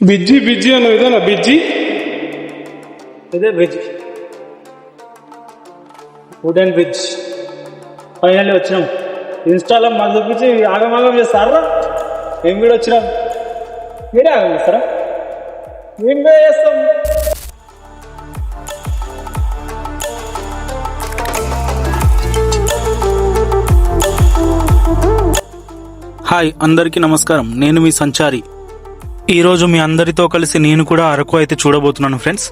బిజ్జి బిజ్జి అన్న ఇదేనా బిజ్జి? ఇదే బ్రిడ్జ్ వుడెన్ బ్రిడ్జ్ ఫైనల్లీ వచ్చినాం. ఇన్స్టాలో మాకు చూపించి ఆగమాగం చేస్తారా? మేము కూడా వచ్చినాం? మీరే ఆగం చేస్తారా? మేము కూడా చేస్తాం? హాయ్ అందరికీ నమస్కారం. నేను మీ సంచారి ఈరోజు మీ అందరితో కలిసి నేను కూడా అరకు అయితే చూడబోతున్నాను ఫ్రెండ్స్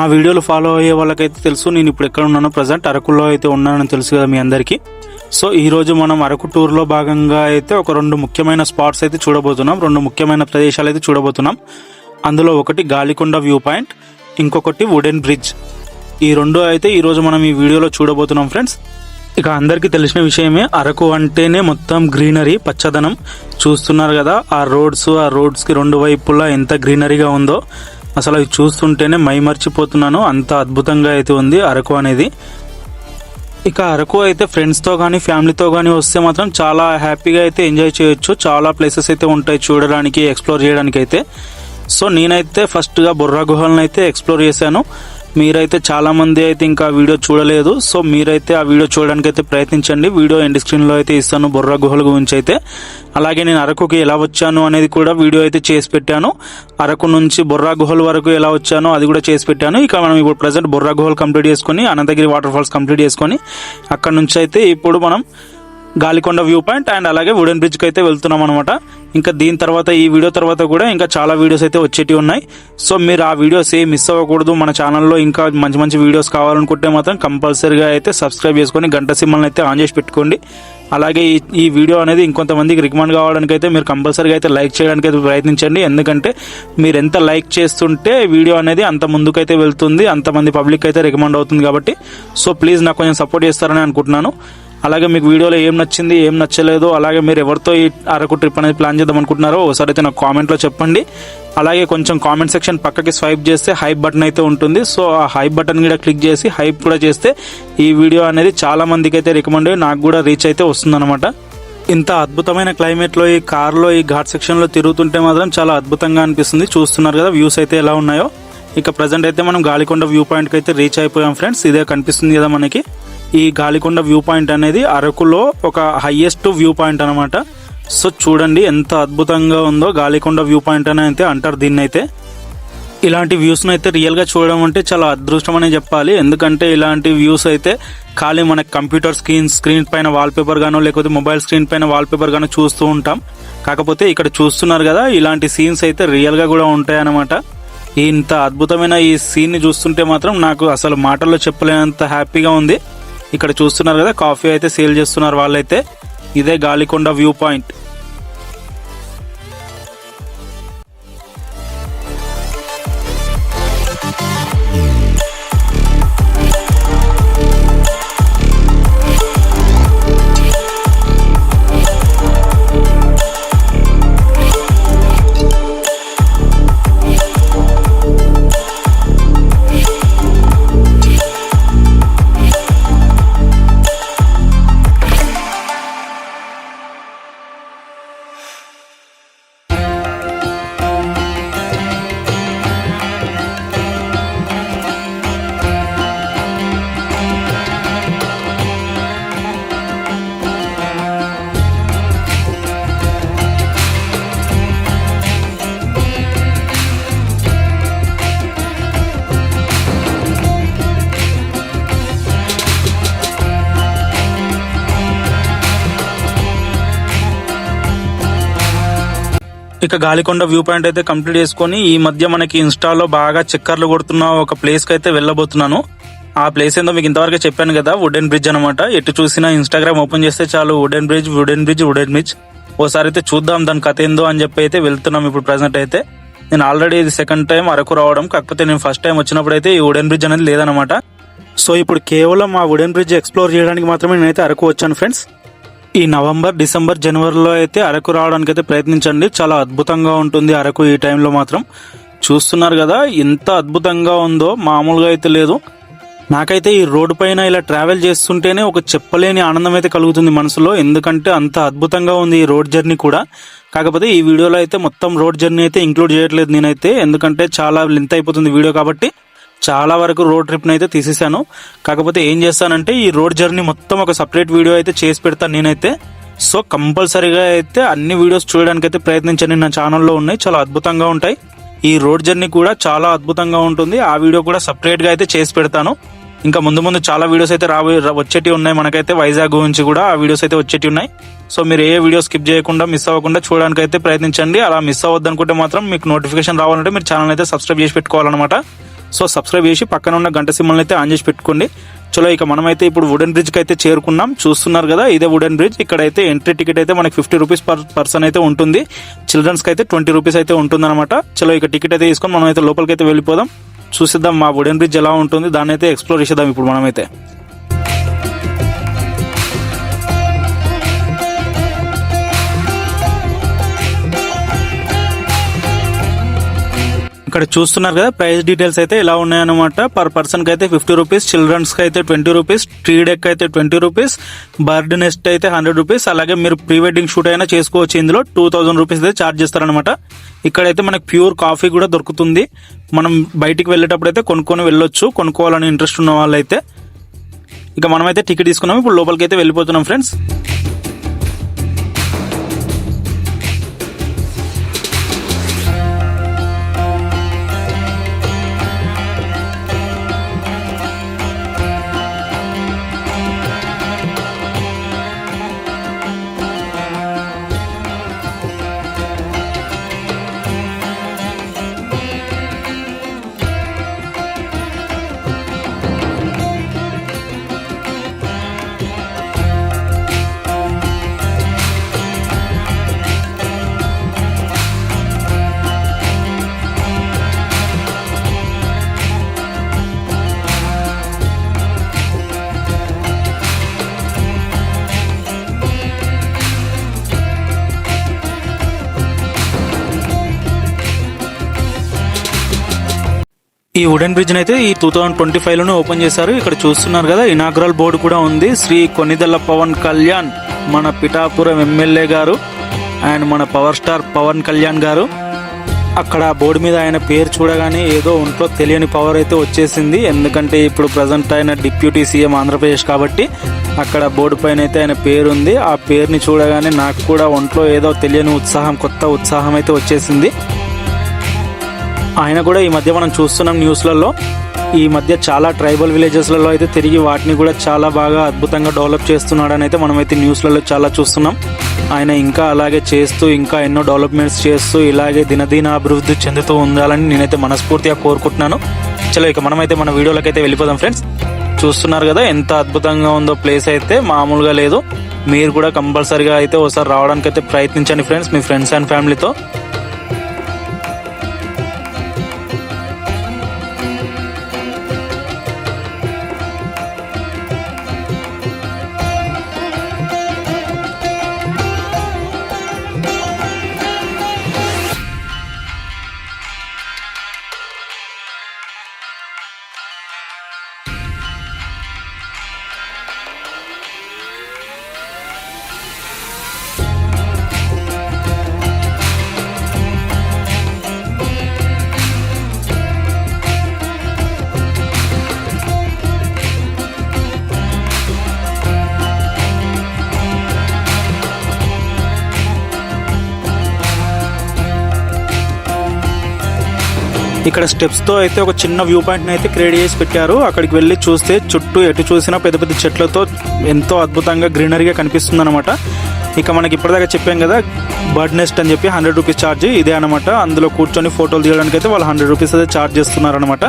ఆ వీడియోలు ఫాలో అయ్యే వాళ్ళకైతే తెలుసు నేను ఇప్పుడు ఎక్కడ ఉన్నానో ప్రజెంట్ అరకులో అయితే ఉన్నానని తెలుసు కదా మీ అందరికీ. సో ఈ రోజు మనం అరకు టూర్లో భాగంగా అయితే ఒక రెండు ముఖ్యమైన స్పాట్స్ అయితే చూడబోతున్నాం రెండు ముఖ్యమైన ప్రదేశాలు అయితే చూడబోతున్నాం. అందులో ఒకటి గాలికొండ వ్యూ పాయింట్ ఇంకొకటి వుడెన్ బ్రిడ్జ్ ఈ రెండు అయితే ఈరోజు మనం ఈ వీడియోలో చూడబోతున్నాం ఫ్రెండ్స్ ఇక అందరికీ తెలిసిన విషయమే అరకు అంటేనే మొత్తం గ్రీనరీ పచ్చదనం. చూస్తున్నారు కదా ఆ రోడ్స్ ఆ రోడ్స్కి రెండు వైపులా ఎంత గ్రీనరీగా ఉందో. అసలు అవి చూస్తుంటేనే మైమర్చిపోతున్నాను అంత అద్భుతంగా అయితే ఉంది అరకు అనేది. ఇక అరకు అయితే ఫ్రెండ్స్తో కానీ ఫ్యామిలీతో కానీ వస్తే మాత్రం చాలా హ్యాపీగా అయితే ఎంజాయ్ చేయొచ్చు. చాలా ప్లేసెస్ అయితే ఉంటాయి చూడడానికి ఎక్స్ప్లోర్ చేయడానికి అయితే సో నేనైతే ఫస్ట్గా బుర్రా గుహలను అయితే ఎక్స్ప్లోర్ చేశాను. మీరైతే చాలామంది అయితే ఇంకా వీడియో చూడలేదు. సో మీరైతే ఆ వీడియో చూడడానికి అయితే ప్రయత్నించండి. వీడియో ఎండ్ స్క్రీన్లో అయితే ఇస్తాను బొర్రా గుహల గురించి అయితే. అలాగే నేను అరకుకి ఎలా వచ్చాను అనేది కూడా వీడియో అయితే చేసి పెట్టాను. అరకు నుంచి బొర్రా గుహల వరకు ఎలా వచ్చానో అది కూడా చేసి పెట్టాను. ఇక మనం ఇప్పుడు ప్రజెంట్ బొర్రా గుహలు కంప్లీట్ చేసుకొని అనంతగిరి వాటర్ ఫాల్స్ కంప్లీట్ చేసుకొని అక్కడ నుంచి అయితే ఇప్పుడు మనం గాలికొండ వ్యూ పాయింట్ అండ్ అలాగే వుడెన్ బ్రిడ్జ్కి అయితే వెళ్తున్నాం అనమాట ఇంకా దీని తర్వాత ఈ వీడియో తర్వాత కూడా ఇంకా చాలా వీడియోస్ అయితే వచ్చేటి ఉన్నాయి. సో మీరు ఆ వీడియోస్ ఏ మిస్ అవ్వకూడదు. మన ఛానల్లో ఇంకా మంచి మంచి వీడియోస్ కావాలనుకుంటే మాత్రం కంపల్సరీగా అయితే సబ్స్క్రైబ్ చేసుకొని గంట సిమ్మల్ని అయితే ఆన్ చేసి పెట్టుకోండి. అలాగే ఈ ఈ వీడియో అనేది ఇంకొంతమందికి రికమెండ్ కావడానికి అయితే మీరు కంపల్సరీగా అయితే లైక్ చేయడానికి అయితే ప్రయత్నించండి. ఎందుకంటే మీరు ఎంత లైక్ చేస్తుంటే వీడియో అనేది అంత ముందుకైతే వెళ్తుంది. అంతమంది పబ్లిక్ అయితే రికమెండ్ అవుతుంది కాబట్టి. సో ప్లీజ్ నాకు కొంచెం సపోర్ట్ చేస్తారని అనుకుంటున్నాను. అలాగే మీకు వీడియోలో ఏం నచ్చింది ఏం నచ్చలేదు అలాగే మీరు ఎవరితో ఈ అరకు ట్రిప్ అనేది ప్లాన్ చేద్దాం అనుకుంటున్నారో ఒకసారి అయితే నాకు కామెంట్లో చెప్పండి. అలాగే కొంచెం కామెంట్ సెక్షన్ పక్కకి స్వైప్ చేస్తే హైప్ బటన్ అయితే ఉంటుంది. సో ఆ హైప్ బటన్ కూడా క్లిక్ చేసి హైప్ కూడా చేస్తే ఈ వీడియో అనేది చాలా మందికి అయితే రికమెండ్ అయ్యి నాకు కూడా రీచ్ అయితే వస్తుందన్నమాట. ఇంత అద్భుతమైన క్లైమేట్లో ఈ కార్లో ఈ ఘాట్ సెక్షన్లో తిరుగుతుంటే మాత్రం చాలా అద్భుతంగా అనిపిస్తుంది. చూస్తున్నారు కదా వ్యూస్ అయితే ఎలా ఉన్నాయో. ఇక ప్రజెంట్ అయితే మనం గాలికొండ వ్యూ పాయింట్కి అయితే రీచ్ అయిపోయాం ఫ్రెండ్స్ ఇదే కనిపిస్తుంది కదా మనకి. ఈ గాలికొండ వ్యూ పాయింట్ అనేది అరకులో ఒక హైయెస్ట్ వ్యూ పాయింట్ అనమాట సో చూడండి ఎంత అద్భుతంగా ఉందో గాలికొండ వ్యూ పాయింట్ అని అయితే అంటారు దీన్ని అయితే ఇలాంటి వ్యూస్ను అయితే రియల్గా చూడడం అంటే చాలా అదృష్టం అనే చెప్పాలి. ఎందుకంటే ఇలాంటి వ్యూస్ అయితే ఖాళీ మన కంప్యూటర్ స్క్రీన్ స్క్రీన్ పైన వాల్పేపర్ గానో లేకపోతే మొబైల్ స్క్రీన్ పైన వాల్పేపర్ గానో చూస్తూ ఉంటాం. కాకపోతే ఇక్కడ చూస్తున్నారు కదా ఇలాంటి సీన్స్ అయితే రియల్గా కూడా ఉంటాయన్నమాట. ఇంత అద్భుతమైన ఈ సీన్ని చూస్తుంటే మాత్రం నాకు అసలు మాటల్లో చెప్పలేనంత హ్యాపీగా ఉంది. ఇక్కడ చూస్తున్నారు కదా కాఫీ అయితే సేల్ చేస్తున్నారు వాళ్ళైతే. ఇదే గాలికొండ వ్యూ పాయింట్ ఇక గాలికొండ వ్యూ పాయింట్ అయితే కంప్లీట్ చేసుకొని ఈ మధ్య మనకి ఇన్స్టాలో బాగా చక్కర్లు కొడుతున్న ఒక ప్లేస్కి అయితే వెళ్ళబోతున్నాను. ఆ ప్లేస్ ఏందో మీకు ఇంతవరకు చెప్పాను కదా వుడెన్ బ్రిడ్జ్ అనమాట ఎటు చూసినా ఇన్స్టాగ్రామ్ ఓపెన్ చేస్తే చాలు wooden bridge wooden bridge wooden bridge ఓసారి అయితే చూద్దాం దాని కథ ఏందో అని చెప్పి అయితే వెళ్తున్నాం ఇప్పుడు ప్రజెంట్ అయితే. నేను ఆల్రెడీ ఇది సెకండ్ టైం అరకు రావడం కాకపోతే నేను ఫస్ట్ టైం వచ్చినప్పుడు అయితే ఈ వుడెన్ బ్రిడ్జ్ అనేది లేదనమాట సో ఇప్పుడు కేవలం ఆ వుడెన్ బ్రిడ్జ్ ఎక్స్ప్లోర్ చేయడానికి మాత్రమే నేనైతే అరకు వచ్చాను ఫ్రెండ్స్ ఈ నవంబర్ డిసెంబర్ జనవరిలో అయితే అరకు రావడానికి అయితే ప్రయత్నించండి. చాలా అద్భుతంగా ఉంటుంది అరకు ఈ టైంలో మాత్రం. చూస్తున్నారు కదా ఎంత అద్భుతంగా ఉందో మామూలుగా అయితే లేదు. నాకైతే ఈ రోడ్డు పైన ఇలా ట్రావెల్ చేస్తుంటేనే ఒక చెప్పలేని ఆనందం అయితే కలుగుతుంది మనసులో. ఎందుకంటే అంత అద్భుతంగా ఉంది ఈ రోడ్ జర్నీ కూడా. కాకపోతే ఈ వీడియోలో అయితే మొత్తం రోడ్ జర్నీ అయితే ఇంక్లూడ్ చేయట్లేదు నేనైతే. ఎందుకంటే చాలా లెంత్ అయిపోతుంది వీడియో కాబట్టి. చాలా వరకు రోడ్ ట్రిప్ అయితే తీసేసాను కాకపోతే ఏం చేస్తానంటే ఈ రోడ్ జర్నీ మొత్తం ఒక సపరేట్ వీడియో అయితే చేసి పెడతాను నేనైతే. సో కంపల్సరీగా అయితే అన్ని వీడియోస్ చూడడానికి అయితే ప్రయత్నించండి. నా ఛానల్లో ఉన్నాయి చాలా అద్భుతంగా ఉంటాయి. ఈ రోడ్ జర్నీ కూడా చాలా అద్భుతంగా ఉంటుంది. ఆ వీడియో కూడా సపరేట్గా అయితే చేసి పెడతాను. ఇంకా ముందు ముందు చాలా వీడియోస్ అయితే రాబో వచ్చేటి ఉన్నాయి. మనకైతే వైజాగ్ గురించి కూడా ఆ వీడియోస్ అయితే వచ్చేటి ఉన్నాయి. సో మీరు ఏ వీడియో స్కిప్ చేయకుండా మిస్ అవ్వకుండా చూడడానికి అయితే ప్రయత్నించండి. అలా మిస్ అవ్వద్దు అనుకుంటే మాత్రం మీకు నోటిఫికేషన్ రావాలంటే మీరు ఛానల్ అయితే సబ్స్క్రైబ్ చేసి పెట్టుకోవాలన్నమాట. సో సబ్స్క్రైబ్ చేసి పక్కన ఉన్న గంట సిమ్మల్ని అయితే ఆన్ చేసి పెట్టుకోండి. చలో ఇక మనమైతే ఇప్పుడు వుడెన్ బ్రిడ్జ్కి అయితే చేరుకున్నాం. చూస్తున్నారు కదా ఇదే వుడెన్ బ్రిడ్జ్ ఇక్కడైతే ఎంట్రీ టికెట్ అయితే మనకి ఫిఫ్టీ రూపీస్ పర్ పర్సన్ అయితే ఉంటుంది. చిల్డ్రన్స్కి అయితే ట్వంటీ రూపీస్ అయితే ఉంటుంది అనమాట చలో ఇక టికెట్ అయితే తీసుకొని మనం అయితే లోపలికి అయితే వెళ్ళిపోదాం. చూసిద్దాం మా వుడెన్ బ్రిడ్జ్ ఎలా ఉంటుంది దాన్ని అయితే ఎక్స్ప్లోర్ చేసేద్దాం ఇప్పుడు మనమైతే. ఇక్కడ చూస్తున్నారు కదా ప్రైస్ డీటెయిల్స్ అయితే ఇలా ఉన్నాయన్నమాట. పర్ పర్సన్కి అయితే ఫిఫ్టీ రూపీస్ చిల్డ్రన్స్కి అయితే ట్వంటీ రూపీస్ ట్రీ డెక్ అయితే ట్వంటీ రూపీస్ బర్డ్ నెస్ట్ అయితే హండ్రెడ్ రూపీస్ అలాగే మీరు ప్రీ వెడ్డింగ్ షూట్ అయినా చేసుకోవచ్చు. ఇందులో టూ థౌసండ్ రూపీస్ అయితే చార్జ్ చేస్తారనమాట ఇక్కడైతే మనకి ప్యూర్ కాఫీ కూడా దొరుకుతుంది. మనం బయటికి వెళ్ళేటప్పుడు అయితే కొనుక్కొని వెళ్ళొచ్చు. కొనుక్కోవాలని ఇంట్రెస్ట్ ఉన్న వాళ్ళైతే. ఇక మనమైతే టికెట్ తీసుకున్నాం ఇప్పుడు లోపలికి అయితే వెళ్ళిపోతున్నాం ఫ్రెండ్స్ వుడెన్ బ్రిడ్జ్ అయితే ఈ టూ థౌసండ్ ట్వంటీ ఫైవ్లోనే ఓపెన్ చేశారు. ఇక్కడ చూస్తున్నారు కదా ఇనాగ్రల్ బోర్డు కూడా ఉంది. శ్రీ కొనిదెల్ల పవన్ కళ్యాణ్ మన పిఠాపురం ఎమ్మెల్యే గారు అండ్ మన పవర్ స్టార్ పవన్ కళ్యాణ్ గారు. అక్కడ బోర్డు మీద ఆయన పేరు చూడగానే ఏదో ఒంట్లో తెలియని పవర్ అయితే వచ్చేసింది. ఎందుకంటే ఇప్పుడు ప్రజెంట్ ఆయన డిప్యూటీ సీఎం ఆంధ్రప్రదేశ్ కాబట్టి అక్కడ బోర్డు పైన అయితే ఆయన పేరు ఉంది. ఆ పేరుని చూడగానే నాకు కూడా ఒంట్లో ఏదో తెలియని ఉత్సాహం కొత్త ఉత్సాహం అయితే వచ్చేసింది. ఆయన కూడా ఈ మధ్య మనం చూస్తున్నాం న్యూస్లలో. ఈ మధ్య చాలా ట్రైబల్ విలేజెస్లలో అయితే తిరిగి వాటిని కూడా చాలా బాగా అద్భుతంగా డెవలప్ చేస్తున్నాడని అయితే మనమైతే న్యూస్లలో చాలా చూస్తున్నాం. ఆయన ఇంకా అలాగే చేస్తూ ఇంకా ఎన్నో డెవలప్మెంట్స్ చేస్తూ ఇలాగే దినదిన అభివృద్ధి చెందుతూ ఉండాలని నేనైతే మనస్ఫూర్తిగా కోరుకుంటున్నాను. చలో ఇక మనమైతే మన వీడియోలకైతే వెళ్ళిపోదాం ఫ్రెండ్స్. చూస్తున్నారు కదా ఎంత అద్భుతంగా ఉందో ప్లేస్ అయితే మామూలుగా లేదు. మీరు కూడా కంపల్సరిగా అయితే ఒకసారి రావడానికి అయితే ప్రయత్నించండి ఫ్రెండ్స్ మీ ఫ్రెండ్స్ అండ్ ఫ్యామిలీతో. ఇక్కడ స్టెప్స్తో అయితే ఒక చిన్న వ్యూ పాయింట్ అయితే క్రియేట్ చేసి పెట్టారు. అక్కడికి వెళ్ళి చూస్తే చుట్టూ ఎటు చూసినా పెద్ద పెద్ద చెట్లతో ఎంతో అద్భుతంగా గ్రీనరీగా కనిపిస్తుంది అనమాట ఇక మనకి ఇప్పటిదాకా చెప్పాం కదా బర్డ్ నెస్ట్ అని చెప్పి హండ్రెడ్ రూపీస్ ఛార్జ్ ఇదే అనమాట అందులో కూర్చొని ఫోటోలు తీయడానికి అయితే వాళ్ళు హండ్రెడ్ రూపీస్ అయితే ఛార్జ్ చేస్తున్నారు అనమాట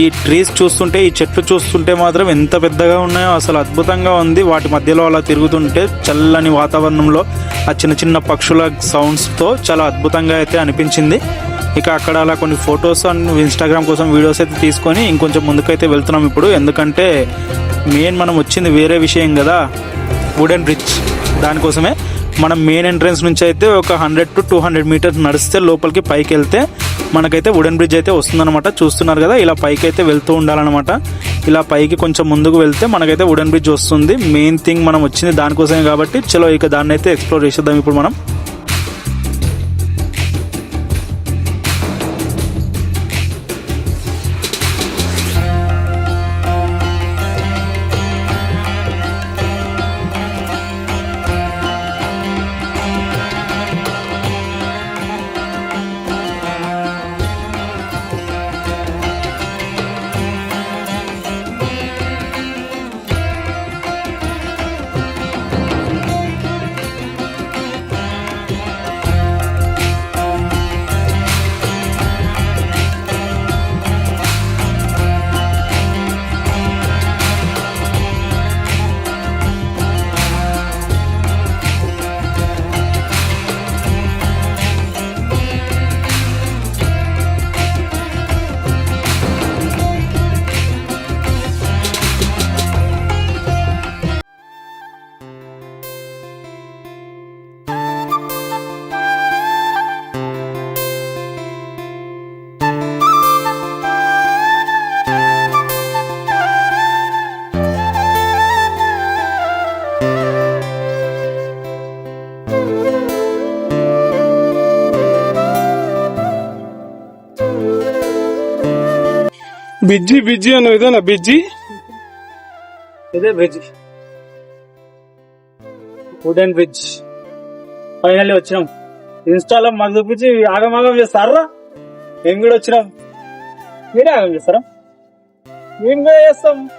ఈ ట్రీస్ చూస్తుంటే ఈ చెట్లు చూస్తుంటే మాత్రం ఎంత పెద్దగా ఉన్నాయో అసలు అద్భుతంగా ఉంది. వాటి మధ్యలో అలా తిరుగుతుంటే చల్లని వాతావరణంలో ఆ చిన్న చిన్న పక్షుల సౌండ్స్తో చాలా అద్భుతంగా అయితే అనిపించింది. ఇక అక్కడ అలా కొన్ని ఫొటోస్ అండ్ ఇన్స్టాగ్రామ్ కోసం వీడియోస్ అయితే తీసుకొని ఇంకొంచెం ముందుకైతే వెళ్తున్నాం ఇప్పుడు. ఎందుకంటే మెయిన్ మనం వచ్చింది వేరే విషయం కదా. వుడెన్ బ్రిడ్జ్ దానికోసమే మనం మెయిన్ ఎంట్రన్స్ నుంచి అయితే ఒక hundred to two hundred metres నడిస్తే లోపలికి పైకి వెళ్తే మనకైతే వుడెన్ బ్రిడ్జ్ అయితే వస్తుందన్నమాట. చూస్తున్నారు కదా ఇలా పైకి అయితే వెళ్తూ ఉండాలన్నమాట. ఇలా పైకి కొంచెం ముందుకు వెళ్తే మనకైతే వుడెన్ బ్రిడ్జ్ వస్తుంది. మెయిన్ థింగ్ మనం వచ్చింది దానికోసమే కాబట్టి చలో ఇక దాన్ని అయితే ఎక్స్ప్లోర్ చేసేద్దాం ఇప్పుడు మనం. బిజ్జి బిజ్జి అన్న ఇదేనా బిజ్జి? ఇదే బ్రిడ్జ్ వుడెన్ బ్రిడ్జ్ ఫైనల్లీ వచ్చినాం. ఇన్స్టాలో మాకు చూపించి ఆగమాగం చేస్తారా? మేము కూడా వచ్చినాం. మీరే ఆగం చేస్తారా? మేము కూడా చేస్తాం.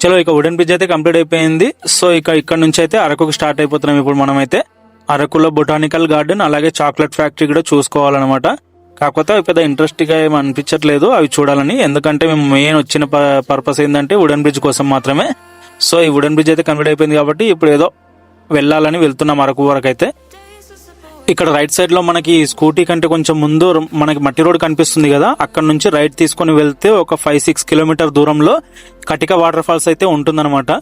చలో ఇక వుడెన్ బ్రిడ్జ్ అయితే కంప్లీట్ అయిపోయింది. సో ఇక ఇక్కడ నుంచి అయితే అరకుకి స్టార్ట్ అయిపోతున్నాం. ఇప్పుడు మనం అయితే అరకులో బొటానికల్ గార్డెన్ అలాగే చాక్లెట్ ఫ్యాక్టరీ కూడా చూసుకోవాలన్నమాట. కాకపోతే అవి పెద్ద ఇంట్రెస్ట్గా ఏమి అనిపించట్లేదు. అవి చూడాలని. ఎందుకంటే మేము మెయిన్ వచ్చిన పర్పస్ ఏంటంటే వుడెన్ బ్రిడ్జ్ కోసం మాత్రమే. సో ఈ వుడెన్ బ్రిడ్జ్ అయితే కంప్లీట్ అయిపోయింది కాబట్టి ఇప్పుడు ఏదో వెళ్ళాలని వెళ్తున్నాం అరకు వరకు అయితే. ఇక్కడ రైట్ సైడ్లో మనకి స్కూటీ కంటే కొంచెం ముందు మనకి మట్టి రోడ్ కనిపిస్తుంది కదా. అక్కడ నుంచి రైట్ తీసుకొని వెళ్తే ఒక ఫైవ్ సిక్స్ కిలోమీటర్ దూరంలో కటిక వాటర్ ఫాల్స్ అయితే ఉంటుందన్నమాట.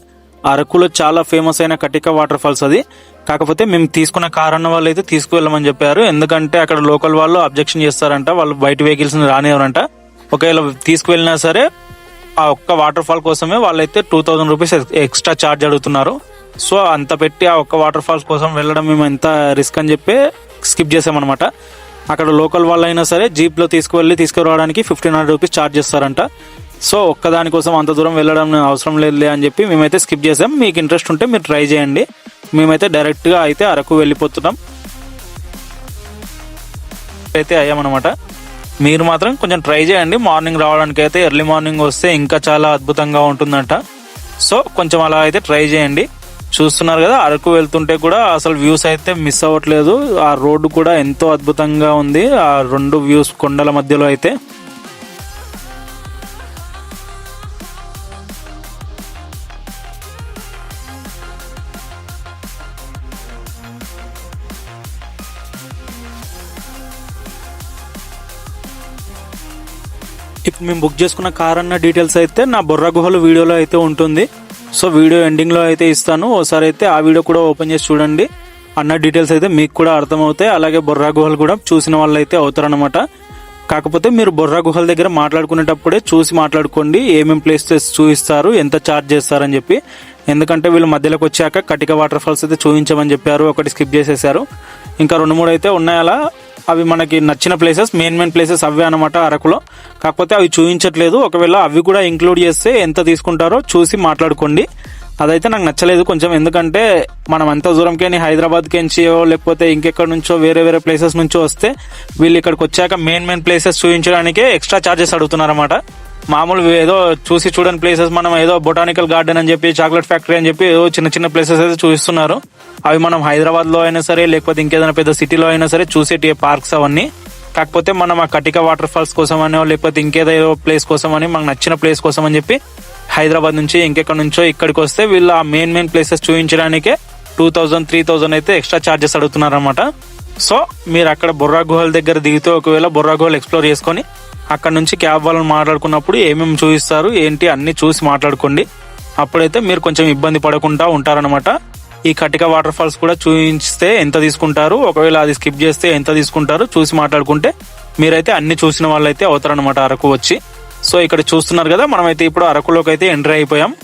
అరకులో చాలా ఫేమస్ అయిన కటిక వాటర్ ఫాల్స్ అది. కాకపోతే మేము తీసుకున్న కార్ అన్న వాళ్ళు అయితే తీసుకువెళ్ళమని చెప్పారు. ఎందుకంటే అక్కడ లోకల్ వాళ్ళు అబ్జెక్షన్ చేస్తారంట. వాళ్ళు బయట వెహికల్స్ రానివ్వరంట. ఒకవేళ తీసుకువెళ్ళినా సరే ఆ ఒక్క వాటర్ ఫాల్ కోసమే వాళ్ళైతే two thousand rupees extra charge అడుగుతున్నారు. సో అంత పెట్టి ఆ ఒక్క వాటర్ ఫాల్స్ కోసం వెళ్ళడం మేము ఎంత రిస్క్ అని చెప్పి స్కిప్ చేసామన్నమాట. అక్కడ లోకల్ వాళ్ళు అయినా సరే జీప్లో తీసుకువెళ్ళి తీసుకురావడానికి ఫిఫ్టీన్ హండ్రెడ్ రూపీస్ ఛార్జ్ చేస్తారంట. సో ఒక్కదానికోసం అంత దూరం వెళ్ళడం అవసరం లేదులే అని చెప్పి మేమైతే స్కిప్ చేసాం. మీకు ఇంట్రెస్ట్ ఉంటే మీరు ట్రై చేయండి. మేమైతే డైరెక్ట్గా అయితే అరకు వెళ్ళిపోతున్నాం. అయితే అయ్యామన్నమాట. మీరు మాత్రం కొంచెం ట్రై చేయండి. మార్నింగ్ రావడానికి అయితే ఎర్లీ మార్నింగ్ వస్తే ఇంకా చాలా అద్భుతంగా ఉంటుందంట. సో కొంచెం అలా అయితే ట్రై చేయండి. చూస్తున్నారు కదా అరకు వెళ్తుంటే కూడా అసలు వ్యూస్ అయితే మిస్ అవ్వట్లేదు. ఆ రోడ్డు కూడా ఎంతో అద్భుతంగా ఉంది. ఆ రెండు వ్యూస్ కొండల మధ్యలో అయితే. ఇప్పుడు మేము బుక్ చేసుకున్న కార్ అన్న డీటెయిల్స్ అయితే నా బొర్ర గుహలు వీడియోలో అయితే ఉంటుంది. సో వీడియో ఎండింగ్లో అయితే ఇస్తాను. ఒకసారి అయితే ఆ వీడియో కూడా ఓపెన్ చేసి చూడండి. అన్న డీటెయిల్స్ అయితే మీకు కూడా అర్థమవుతాయి. అలాగే బొర్రా గుహలు కూడా చూసిన వాళ్ళు అయితే అవుతారనమాట కాకపోతే మీరు బొర్రా గుహల దగ్గర మాట్లాడుకునేటప్పుడే చూసి మాట్లాడుకోండి. ఏమేం ప్లేసెస్ చూపిస్తారు ఎంత ఛార్జ్ చేస్తారని చెప్పి. ఎందుకంటే వీళ్ళు మధ్యలోకి వచ్చాక కటిక వాటర్ ఫాల్స్ అయితే చూపించమని చెప్పారు. ఒకటి స్కిప్ చేసేసారు. ఇంకా రెండు మూడు అయితే ఉన్నాయి అలా అవి మనకి నచ్చిన ప్లేసెస్ మెయిన్ మెయిన్ ప్లేసెస్ అవే అనమాట అరకులో. కాకపోతే అవి చూపించట్లేదు ఒకవేళ అవి కూడా ఇంక్లూడ్ చేస్తే ఎంత తీసుకుంటారో చూసి మాట్లాడుకోండి. అదైతే నాకు నచ్చలేదు కొంచెం. ఎందుకంటే మనం అంత దూరంకేని హైదరాబాద్ కెంచియో లేకపోతే ఇంకెక్కడి నుంచో వేరే వేరే ప్లేసెస్ నుంచో వస్తే వీళ్ళు ఇక్కడికి వచ్చాక మెయిన్ మెయిన్ ప్లేసెస్ చూపించడానికే ఎక్స్ట్రా చార్జెస్ అడుగుతున్నారన్నమాట. మామూలు ఏదో చూసి చూడని ప్లేసెస్ మనం ఏదో బొటానికల్ గార్డెన్ అని చెప్పి చాక్లెట్ ఫ్యాక్టరీ అని చెప్పి ఏదో చిన్న చిన్న ప్లేసెస్ అయితే చూపిస్తున్నారు. అవి మనం హైదరాబాద్లో అయినా సరే లేకపోతే ఇంకేదైనా పెద్ద సిటీలో అయినా సరే చూసేటి పార్క్స్ అవన్నీ. కాకపోతే మనం ఆ కటిక వాటర్ ఫాల్స్ కోసం అనో లేకపోతే ఇంకేదో ప్లేస్ కోసం అని మనకు నచ్చిన ప్లేస్ కోసం అని చెప్పి హైదరాబాద్ నుంచి ఇంకెక్కడి నుంచో ఇక్కడికి వస్తే వీళ్ళు ఆ మెయిన్ మెయిన్ ప్లేసెస్ చూపించడానికే టూ థౌజండ్ త్రీ థౌజండ్ అయితే ఎక్స్ట్రా ఛార్జెస్ అడుగుతున్నారు అనమాట సో మీరు అక్కడ బొర్రా గుహల దగ్గర దిగితే ఒకవేళ బొర్రా గుహలు ఎక్స్ప్లోర్ చేసుకొని అక్కడ నుంచి క్యాబ్ వాళ్ళని మాట్లాడుకున్నప్పుడు ఏమేమి చూపిస్తారు ఏంటి అన్ని చూసి మాట్లాడుకోండి. అప్పుడైతే మీరు కొంచెం ఇబ్బంది పడకుండా ఉంటారనమాట ఈ కటిక వాటర్ ఫాల్స్ కూడా చూపిస్తే ఎంత తీసుకుంటారు ఒకవేళ అది స్కిప్ చేస్తే ఎంత తీసుకుంటారు చూసి మాట్లాడుకుంటే మీరైతే అన్ని చూసిన వాళ్ళైతే అవుతారనమాట అరకు వచ్చి. సో ఇక్కడ చూస్తున్నారు కదా మనమైతే ఇప్పుడు అరకులోకి అయితే ఎంటర్ అయిపోయాం.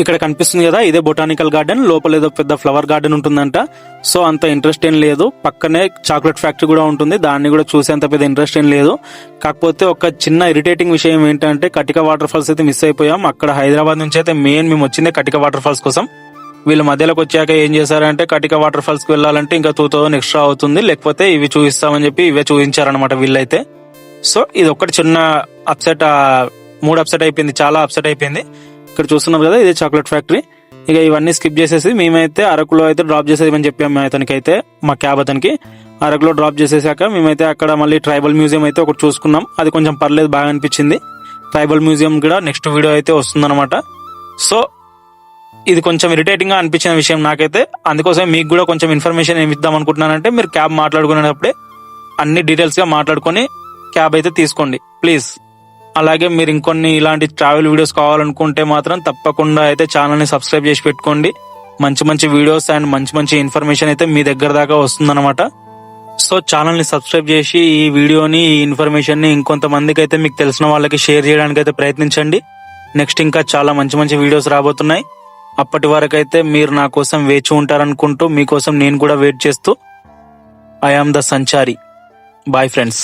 ఇక్కడ కనిపిస్తుంది కదా ఇదే బొటానికల్ గార్డెన్ లోపల ఏదో పెద్ద ఫ్లవర్ గార్డెన్ ఉంటుందంట. సో అంత ఇంట్రెస్ట్ ఏం లేదు. పక్కనే చాక్లెట్ ఫ్యాక్టరీ కూడా ఉంటుంది. దాన్ని కూడా చూసేంత పెద్ద ఇంట్రెస్ట్ ఏం లేదు. కాకపోతే ఒక చిన్న ఇరిటేటింగ్ విషయం ఏంటంటే కటిక వాటర్ ఫాల్స్ అయితే మిస్ అయిపోయాం. అక్కడ హైదరాబాద్ నుంచి అయితే మెయిన్ మేము వచ్చిందే కటిక వాటర్ ఫాల్స్ కోసం. వీళ్ళు మధ్యలోకి వచ్చాక ఏం చేశారంటే కటిక వాటర్ ఫాల్స్కి వెళ్ళాలంటే ఇంకా టూ థౌసండ్ ఎక్స్ట్రా అవుతుంది. లేకపోతే ఇవి చూపిస్తామని చెప్పి ఇవే చూపించారనమాట వీళ్ళైతే. సో ఇది ఒక్కటి చిన్న అప్సెట్ మూడు అప్సెట్ అయిపోయింది. చాలా అప్సెట్ అయిపోయింది. ఇక్కడ చూస్తున్నాం కదా ఇదే చాక్లెట్ ఫ్యాక్టరీ ఇక ఇవన్నీ స్కిప్ చేసేసి మేమైతే అరకులో అయితే డ్రాప్ చేసేయమని చెప్పాము అతనికి అయితే మా క్యాబ్ అతనికి. అరకులో డ్రాప్ చేసేసాక మేమైతే అక్కడ మళ్ళీ ట్రైబల్ మ్యూజియం అయితే ఒకటి చూసుకున్నాం. అది కొంచెం పర్లేదు బాగా అనిపించింది. ట్రైబల్ మ్యూజియం కూడా నెక్స్ట్ వీడియో అయితే వస్తుందన్నమాట. సో ఇది కొంచెం ఇరిటేటింగ్గా అనిపించిన విషయం నాకైతే. అందుకోసం మీకు కూడా కొంచెం ఇన్ఫర్మేషన్ ఏమి ఇద్దాం అనుకుంటున్నానంటే మీరు క్యాబ్ మాట్లాడుకునేటప్పుడే అన్ని డీటెయిల్స్గా మాట్లాడుకొని క్యాబ్ అయితే తీసుకోండి. ప్లీజ్ అలాగే మీరు ఇంకొన్ని ఇలాంటి ట్రావెల్ వీడియోస్ కావాలనుకుంటే మాత్రం తప్పకుండా అయితే ఛానల్ని సబ్స్క్రైబ్ చేసి పెట్టుకోండి. మంచి మంచి వీడియోస్ అండ్ మంచి మంచి ఇన్ఫర్మేషన్ అయితే మీ దగ్గర దాకా వస్తుందన్నమాట. సో ఛానల్ని సబ్స్క్రైబ్ చేసి ఈ వీడియోని ఈ ఇన్ఫర్మేషన్ని ఇంకొంతమందికి అయితే మీకు తెలిసిన వాళ్ళకి షేర్ చేయడానికి అయితే ప్రయత్నించండి. నెక్స్ట్ ఇంకా చాలా మంచి మంచి వీడియోస్ రాబోతున్నాయి. అప్పటి వరకు అయితే మీరు నా కోసం వేచి ఉంటారనుకుంటూ మీకోసం నేను కూడా వెయిట్ చేస్తూ I am the Sanchari boy friends